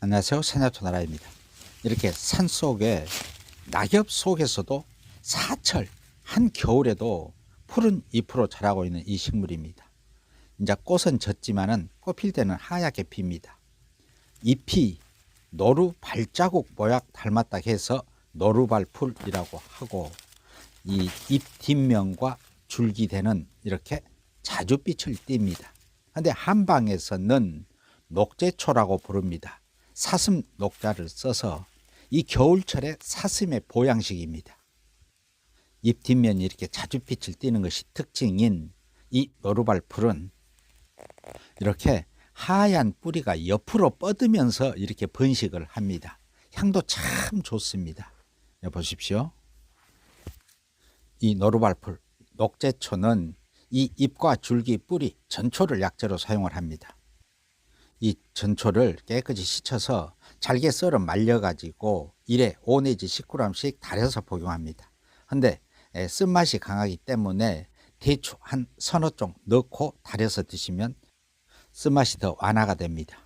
안녕하세요. 세냐토나라입니다. 이렇게 산 속에 낙엽 속에서도 사철 한 겨울에도 푸른 잎으로 자라고 있는 이 식물입니다. 이제 꽃은 졌지만은 꽃필 때는 하얗게 핍니다. 잎이 노루 발자국 모양 닮았다 해서 노루발풀이라고 하고 이 잎 뒷면과 줄기대는 이렇게 자주 빛을 띱니다. 근데 한방에서는 녹제초라고 부릅니다. 사슴 녹자를 써서 이 겨울철의 사슴의 보양식입니다. 잎 뒷면이 이렇게 자주빛을 띠는 것이 특징인 이 노루발 풀은 이렇게 하얀 뿌리가 옆으로 뻗으면서 이렇게 번식을 합니다. 향도 참 좋습니다. 여기 보십시오. 이 노루발풀 녹제초는 이 잎과 줄기, 뿌리, 전초를 약재로 사용을 합니다. 이 전초를 깨끗이 씻어서 잘게 썰어 말려가지고 1에 5 내지 10g씩 달여서 복용합니다. 근데 에, 쓴맛이 강하기 때문에 대추 한 서너 쪽 넣고 달여서 드시면 쓴맛이 더 완화가 됩니다.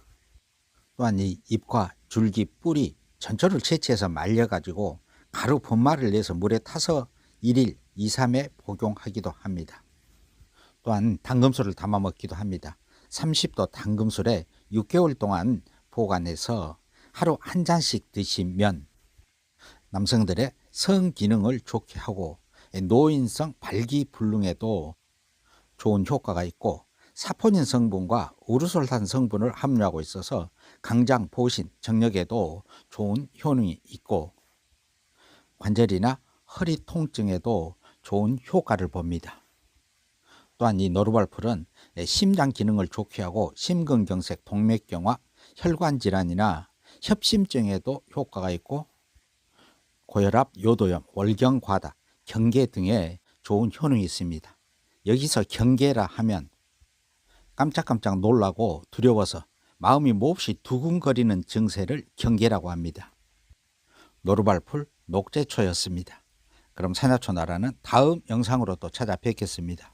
또한 이 잎과 줄기, 뿌리, 전초를 채취해서 말려가지고 가루 분말을 내서 물에 타서 1일 2, 3회 복용하기도 합니다. 또한 당금술을 담아 먹기도 합니다. 30도 당금술에 6개월 동안 보관해서 하루 한 잔씩 드시면 남성들의 성 기능을 좋게 하고 노인성 발기불능에도 좋은 효과가 있고 사포닌 성분과 우르솔탄 성분을 함유하고 있어서 강장, 보신, 정력에도 좋은 효능이 있고 관절이나 허리 통증에도 좋은 효과를 봅니다. 또한 이 노루발풀은 심장 기능을 좋게 하고 심근경색, 동맥경화, 혈관 질환이나 협심증에도 효과가 있고 고혈압, 요도염, 월경 과다, 경계 등에 좋은 효능이 있습니다. 여기서 경계라 하면 깜짝깜짝 놀라고 두려워서 마음이 몹시 두근거리는 증세를 경계라고 합니다. 노루발풀 녹제초였습니다. 그럼 산야초 나라는 다음 영상으로 또 찾아뵙겠습니다.